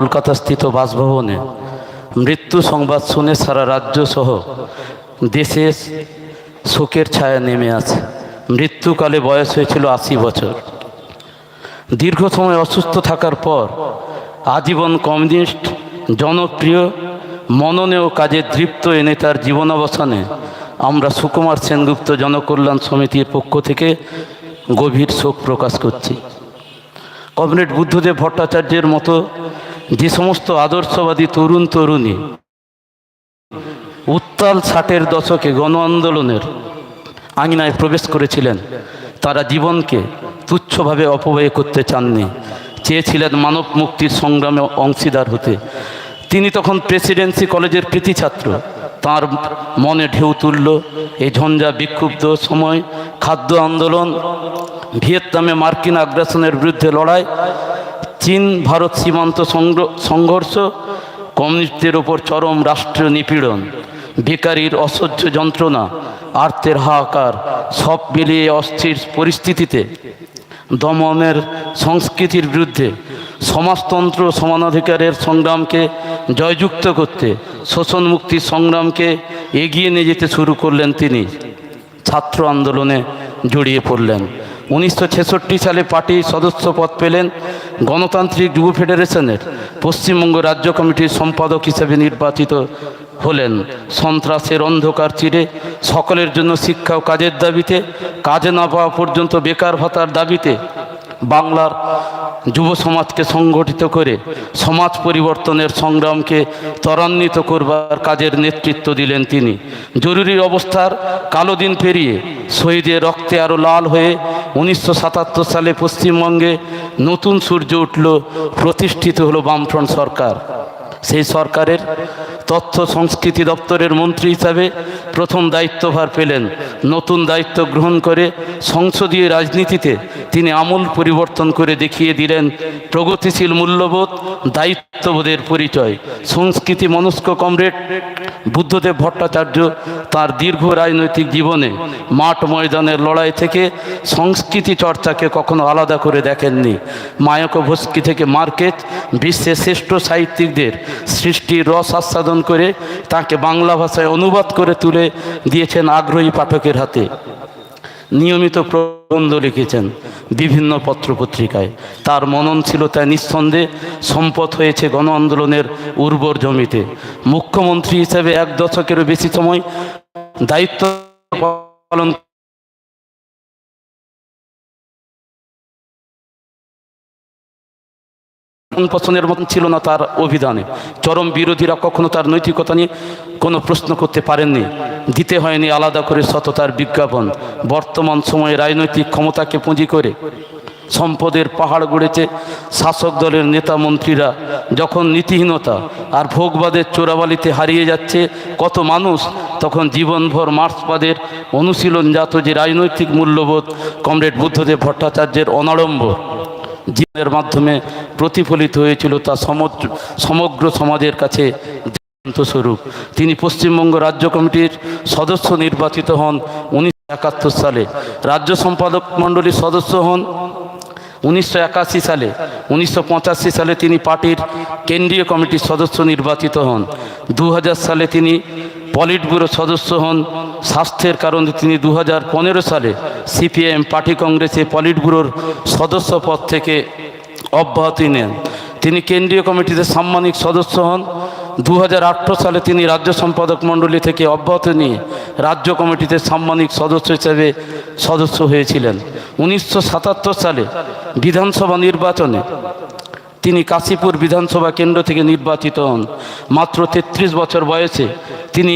কলকাতাস্থিত বাসভবনে মৃত্যু সংবাদ শুনে সারা রাজ্য সহ দেশে শোকের ছায়া নেমে আছে মৃত্যুকালে বয়স হয়েছিল আশি বছর। দীর্ঘ সময় অসুস্থ থাকার পর আজীবন কমিউনিস্ট, জনপ্রিয় মননেও কাজে দৃপ্ত এনে তার জীবনাবসানে আমরা সুকুমার সেনগুপ্ত জনকল্যাণ সমিতির পক্ষ থেকে গভীর শোক প্রকাশ করছি। কমরেড বুদ্ধদেব ভট্টাচার্যের মতো যে সমস্ত আদর্শবাদী তরুণ তরুণী উত্তাল ষাটের দশকে গণ আন্দোলনের আঙিনায় প্রবেশ করেছিলেন, তারা জীবনকে তুচ্ছভাবে অপব্যয় করতে চাননি। চেয়েছিলেন মানব মুক্তির সংগ্রামে অংশীদার হতে। তিনি তখন প্রেসিডেন্সি কলেজের কৃতি ছাত্র। তার মনে ঢেউ তুলল এই ঝঞ্ঝা বিক্ষুব্ধ সময়, খাদ্য আন্দোলন, ভিয়েতনামে মার্কিন আগ্রাসনের বিরুদ্ধে লড়াই চীন ভারত সীমান্ত সংঘর্ষ, কমিউনিস্টদের ওপর চরম রাষ্ট্রীয় নিপীড়ন বেকারির অসহ্য যন্ত্রণা, আর্থের হাহাকার, সব মিলিয়ে অস্থির পরিস্থিতিতে দমনের সংস্কৃতির বিরুদ্ধে সমাজতন্ত্র সমানাধিকারের সংগ্রামকে জয়যুক্ত করতে শোষণ মুক্তির সংগ্রামকে এগিয়ে নিয়ে যেতে শুরু করলেন তিনি। ছাত্র আন্দোলনে জড়িয়ে পড়লেন। উনিশশো ছেষট্টি সালে পার্টি সদস্য পদ পেলেন গণতান্ত্রিক যুব ফেডারেশনের পশ্চিমবঙ্গ রাজ্য কমিটির সম্পাদক হিসেবে নির্বাচিত হলেন। সন্ত্রাসের অন্ধকার চিরে সকলের জন্য শিক্ষা ও কাজের দাবিতে কাজে না পাওয়া পর্যন্ত বেকার ভাতার দাবিতে বাংলার যুব সমাজকে সংগঠিত করে সমাজ পরিবর্তনের সংগ্রামকে ত্বরান্বিত করবার কাজের নেতৃত্ব দিলেন তিনি। জরুরি অবস্থার কালো দিন পেরিয়ে শহীদের রক্তে আরও লাল হয়ে উনিশশো সাতাত্তর সালে পশ্চিমবঙ্গে নতুন সূর্য উঠল, প্রতিষ্ঠিত হলো বামফ্রন্ট সরকার। সেই সরকারের তথ্য সংস্কৃতি দপ্তরের মন্ত্রী হিসাবে প্রথম দায়িত্বভার পেলেন। নতুন দায়িত্ব গ্রহণ করে সংসদীয় রাজনীতিতে তিনি আমূল পরিবর্তন করে দেখিয়ে দিলেন প্রগতিশীল মূল্যবোধ, দায়িত্ববোধের পরিচয়। সংস্কৃতি মনস্ক কমরেড বুদ্ধদেব ভট্টাচার্য তার দীর্ঘ রাজনৈতিক জীবনে মাঠ ময়দানের লড়াই থেকে সংস্কৃতি চর্চাকে কখনো আলাদা করে দেখেননি। মায়কভস্কি থেকে মার্কেট বিশ্বের শ্রেষ্ঠ সাহিত্যিকদের সৃষ্টির রস আস্বাদন করে তাকে বাংলা ভাষায় অনুবাদ করে তুলে দিয়েছেন আগ্রহী পাঠকের হাতে। নিয়মিত প্রবন্ধ লিখেছেন বিভিন্ন পত্রপত্রিকায়। তার মননশীলতায় নিঃসন্দেহে সম্পদ হয়েছে গণ আন্দোলনের উর্বর জমিতে। মুখ্যমন্ত্রী হিসেবে এক দশকেরও বেশি সময় দায়িত্ব পালন পছন্দের মতন ছিল না তার অভিধানে। চরম বিরোধীরা কখনো তার নৈতিকতা নিয়ে কোনো প্রশ্ন করতে পারেননি। দিতে হয়নি আলাদা করে সততার বিজ্ঞাপন। বর্তমান সময়ে রাজনৈতিক ক্ষমতাকে পুঁজি করে সম্পদের পাহাড় গড়েছে শাসক দলের নেতা মন্ত্রীরা। যখন নীতিহীনতা আর ভোগবাদের চোরাবালিতে হারিয়ে যাচ্ছে কত মানুষ, তখন জীবনভর মার্ক্সবাদের অনুশীলনজাত যে রাজনৈতিক মূল্যবোধ, কমরেড বুদ্ধদেব ভট্টাচার্যের অনাড়ম্বর। জীবনের মাধ্যমে প্রতিফলিত হয়েছিল তা সমগ্র সমাজের কাছে স্বরূপ তিনি পশ্চিমবঙ্গ রাজ্য কমিটির সদস্য নির্বাচিত হন উনিশশো একাত্তর সালে। রাজ্য সম্পাদক মণ্ডলীর সদস্য হন উনিশশো একাশি সালে। উনিশশো পঁচাশি সালে তিনি পার্টির কেন্দ্রীয় কমিটির সদস্য নির্বাচিত হন। দু হাজার সালে তিনি পলিট ব্যুরো সদস্য হন। স্বাস্থ্যের কারণে তিনি দু হাজার পনেরো সালে সিপিএম পার্টি কংগ্রেসে পলিট ব্যুরোর সদস্য পদ থেকে অব্যাহতি নেন তিনি কেন্দ্রীয় কমিটিতে সাম্মানিক সদস্য হন। দু সালে তিনি রাজ্য সম্পাদক মণ্ডলী থেকে অব্যাহতি নিয়ে রাজ্য কমিটিতে সাম্মানিক সদস্য হিসেবে সদস্য হয়েছিলেন। উনিশশো সাতাত্তর সালে বিধানসভা নির্বাচনে তিনি কাশীপুর বিধানসভা কেন্দ্র থেকে নির্বাচিত হন। মাত্র তেত্রিশ বছর বয়সে তিনি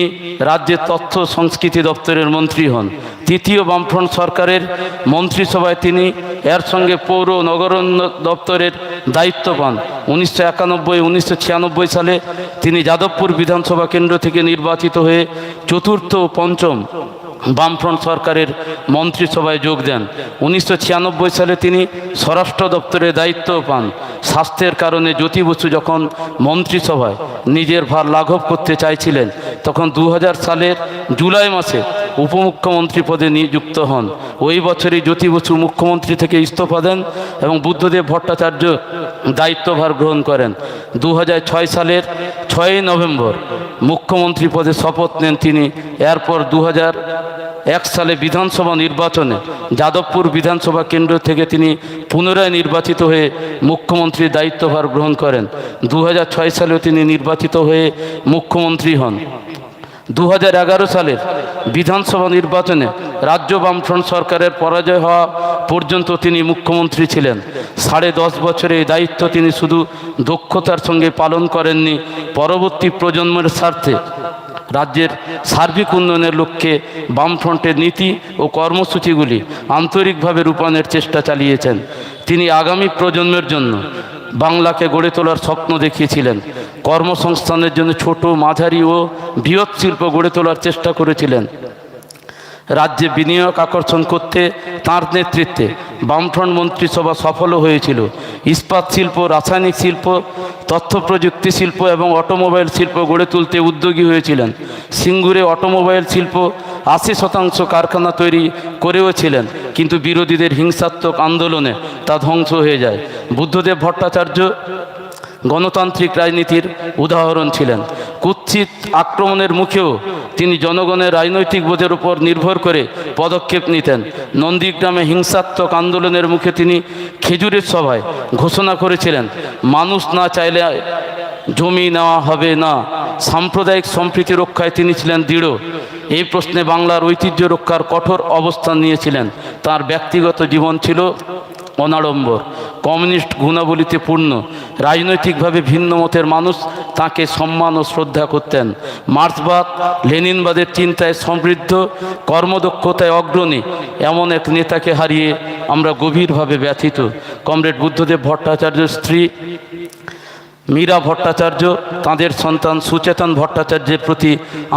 রাজ্যের তথ্য সংস্কৃতি দপ্তরের মন্ত্রী হন। তৃতীয় বামফ্রন্ট সরকারের মন্ত্রিসভায় তিনি এর সঙ্গে পৌর ও নগরোন্ন দপ্তরের দায়িত্ব পান। উনিশশো একানব্বই, উনিশশো সালে তিনি যাদবপুর বিধানসভা কেন্দ্র থেকে নির্বাচিত হয়ে চতুর্থ ও পঞ্চম বামফ্রন্ট সরকারের মন্ত্রিসভায় যোগ দেন। উনিশশো ছিয়ানব্বই সালে তিনি স্বরাষ্ট্র দপ্তরের দায়িত্ব পান। স্বাস্থ্যের কারণে জ্যোতি বসু যখন মন্ত্রিসভায় নিজের ভার লাঘব করতে চাইছিলেন, তখন দু হাজার সালের জুলাই মাসে উপমুখ্যমন্ত্রী পদে নিযুক্ত হন। ওই বছরই জ্যোতি বসু মুখ্যমন্ত্রী থেকে ইস্তফা দেন এবং বুদ্ধদেব ভট্টাচার্য দায়িত্বভার গ্রহণ করেন। দু হাজার ছয় সালের ছয়ই নভেম্বর মুখ্যমন্ত্রী পদে শপথ নেন তিনি। এরপর দু এক সালে বিধানসভা নির্বাচনে যাদবপুর বিধানসভা কেন্দ্র থেকে তিনি পুনরায় নির্বাচিত হয়ে মুখ্যমন্ত্রীর দায়িত্বভার গ্রহণ করেন। দু হাজার ছয় সালেও তিনি নির্বাচিত হয়ে মুখ্যমন্ত্রী হন। দু হাজার এগারো সালের বিধানসভা নির্বাচনে রাজ্য বামফ্রন্ট সরকারের পরাজয় হওয়া পর্যন্ত তিনি মুখ্যমন্ত্রী ছিলেন। সাড়ে দশ বছরে এই দায়িত্ব তিনি শুধু দক্ষতার সঙ্গে পালন করেননি, পরবর্তী প্রজন্মের স্বার্থে রাজ্যের সার্বিক উন্নয়নের লক্ষ্যে বামফ্রন্টের নীতি ও কর্মসূচিগুলি আন্তরিকভাবে রূপায়ণের চেষ্টা চালিয়েছেন। তিনি আগামী প্রজন্মের জন্য বাংলাকে গড়ে তোলার স্বপ্ন দেখিয়েছিলেন। কর্মসংস্থানের জন্য ছোট মাঝারি ও বৃহৎ শিল্প গড়ে তোলার চেষ্টা করেছিলেন। রাজ্যে বিনিয়োগ আকর্ষণ করতে তাঁর নেতৃত্বে বামফ্রন্ট মন্ত্রিসভা সফলও হয়েছিল। ইস্পাত শিল্প, রাসায়নিক শিল্প, তথ্য প্রযুক্তি শিল্প এবং অটোমোবাইল শিল্প গড়ে তুলতে উদ্যোগী হয়েছিলেন। সিঙ্গুরে অটোমোবাইল শিল্প আশি শতাংশ কারখানা তৈরি করেও ছিলেন। কিন্তু বিরোধীদের হিংসাত্মক আন্দোলনে তা ধ্বংস হয়ে যায়। বুদ্ধদেব ভট্টাচার্য গণতান্ত্রিক রাজনীতির উদাহরণ ছিলেন। কুৎসিত আক্রমণের মুখেও তিনি জনগণের রাজনৈতিক বোধের উপর নির্ভর করে পদক্ষেপ নিতেন। নন্দীগ্রামে হিংসাত্মক আন্দোলনের মুখে তিনি খেজুরের সভায় ঘোষণা করেছিলেন, মানুষ না চাইলে জমি নেওয়া হবে না। সাম্প্রদায়িক সম্প্রীতি রক্ষায় তিনি ছিলেন দৃঢ়। এই প্রশ্নে বাংলার ঐতিহ্য রক্ষার কঠোর অবস্থান নিয়েছিলেন। তার ব্যক্তিগত জীবন ছিল অনাড়ম্বর। কমিউনিস্ট গুণাবলীতে পূর্ণ। রাজনৈতিকভাবে ভিন্ন মতের মানুষ তাকে সম্মান ও শ্রদ্ধা করতেন। মার্চবাদ লেনিনবাদের চিন্তায় সমৃদ্ধ, কর্মদক্ষতায় অগ্রণী এমন এক নেতাকে হারিয়ে আমরা গভীরভাবে ব্যথিত। কমরেড বুদ্ধদেব ভট্টাচার্যের স্ত্রী মীরা ভট্টাচার্য, তাঁদের সন্তান সুচেতন ভট্টাচার্যের প্রতি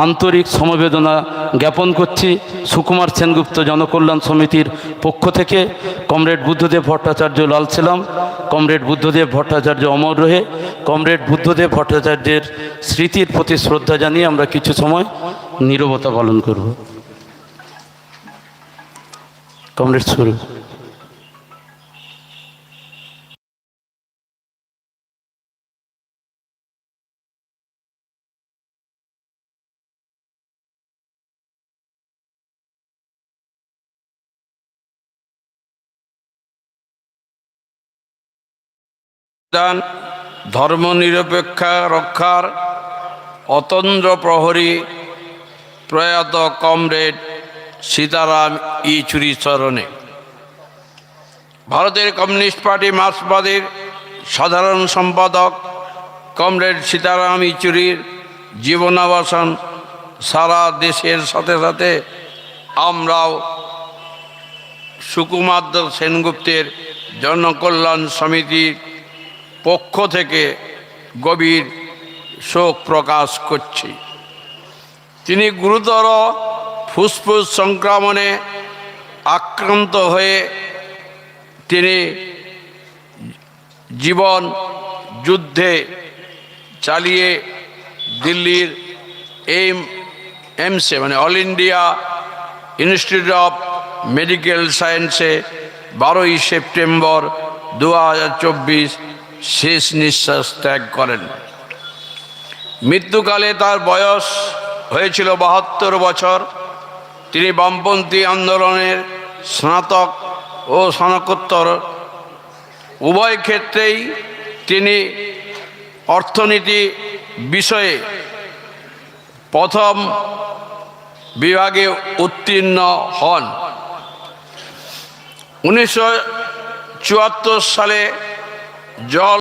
আন্তরিক সমবেদনা জ্ঞাপন করছি। সুকুমার সেনগুপ্ত জনকল্যাণ সমিতির পক্ষ থেকে কমরেড বুদ্ধদেব ভট্টাচার্য লাল ছিলাম কমরেড বুদ্ধদেব ভট্টাচার্য অমর রহে, কমরেড বুদ্ধদেব ভট্টাচার্যের স্মৃতির প্রতি শ্রদ্ধা জানিয়ে আমরা কিছু সময় নীরবতা পালন করব। কমরেড শুরু। দান ধর্মনিরপেক্ষা রক্ষার অতন্দ্র প্রহরী প্রয়াত কমরেড সীতারাম ইচুরি চরণে ভারতের কমিউনিস্ট পার্টি মার্ক্সবাদীর সাধারণ সম্পাদক কমরেড সীতারাম ইচুরির জীবনাবাসন সারা দেশের সাথে সাথে আমরাও সুকুমার সেনগুপ্তের জনকল্যাণ সমিতির পক্ষ থেকে গভীর শোক প্রকাশ করছি। তিনি গুরুতর ফুসফুস সংক্রমণে আক্রান্ত হয়ে তিনি জীবন যুদ্ধে চালিয়ে দিল্লির এইম এমসে মানে All India Institute of Medical সায়েন্সে বারোই সেপ্টেম্বর দু হাজার চব্বিশ শেষ নিঃশ্বাস ত্যাগ করেন। মৃত্যুকালে তার বয়স হয়েছিল বাহাত্তর বছর। তিনি বামপন্থী আন্দোলনের স্নাতক ও স্নাতকোত্তর। উভয় ক্ষেত্রেই তিনি অর্থনীতি বিষয়ে প্রথম বিভাগে উত্তীর্ণ হন। উনিশশো চুয়াত্তর সালে জল